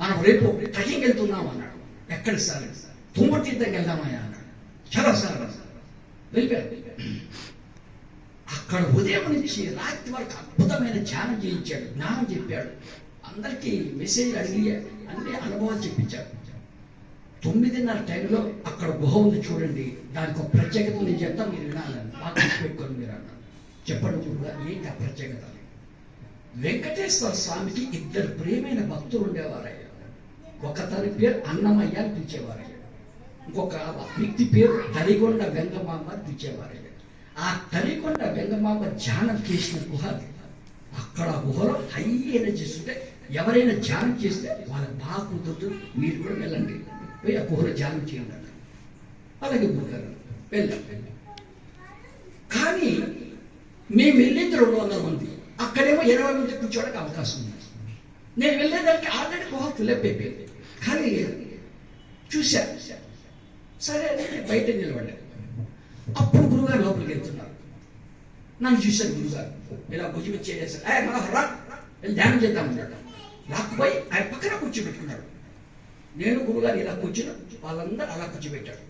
మనం రేపు ట్రెక్కింగ్ వెళ్తున్నాం అన్నాడు. ఎక్కడ సార్? తుమ్మటి తీర్థంకి వెళ్దామయ్యా అన్నాడు. చాలా సార్ వెళ్ళిపోయారు. అక్కడ ఉదయం నుంచి రాత్రి వరకు అద్భుతమైన ధ్యానం చేయించాడు జ్ఞానం చెప్పాడు. అందరికీ మెసేజ్ అడిగి అన్ని అనుభవాలు చెప్పించాడు. తొమ్మిదిన్నర టైంలో అక్కడ గుహ ఉంది చూడండి. దానికి ఒక ప్రత్యేకత నేను చెప్తా మీరు వినాలని బాగా పెట్టుకొని మీరు అన్నారు చెప్పండి చూడగా ఏంటి ఆ ప్రత్యేకత వెంకటేశ్వర స్వామికి ఇద్దరు ప్రేమైన భక్తులు ఉండేవారయ్య. ఒక తన పేరు అన్నమయ్య అని పిలిచేవారు. ఇంకొక వ్యక్తి పేరు తరిగొండ వెంగమామ అని పిలిచేవారు. ఆ తరిగొండ వెంగమామ ధ్యానం చేసిన గుహ అక్కడ గుహలో హై ఎనర్జీస్ ఉంటే ఎవరైనా ధ్యానం చేస్తే వాళ్ళకి బాగా కుదురుతుంది మీరు కూడా వెళ్ళండి. పోయి ఆ గుహలో ధ్యానం చేయండి అన్నారు. అలాగే గురుగారు వెళ్ళాం. కానీ మేము వెళ్ళింది రెండు వందల మంది. అక్కడేమో ఇరవై మంది కూర్చోడానికి అవకాశం ఉంది. నేను వెళ్ళేదానికి ఆల్రెడీ గుహ ఫిల్అప్ అయిపోయింది కానీ చూశా. సరే అని నేను బయట నిలబడ్డాను అప్పుడు గురుగారు లోపలికి వెళ్తున్నారు. నన్ను చూశారు గురుగారు. ఇలా భుజం రా. వెళ్ళి ధ్యానం చేద్దాం అన్నాడు. లాక్కుపోయి ఆయన పక్కన కూర్చోబెట్టుకున్నాడు. నేను గురుగారు ఇలా కూర్చుని వాళ్ళందరూ అలా కూర్చోబెట్టాడు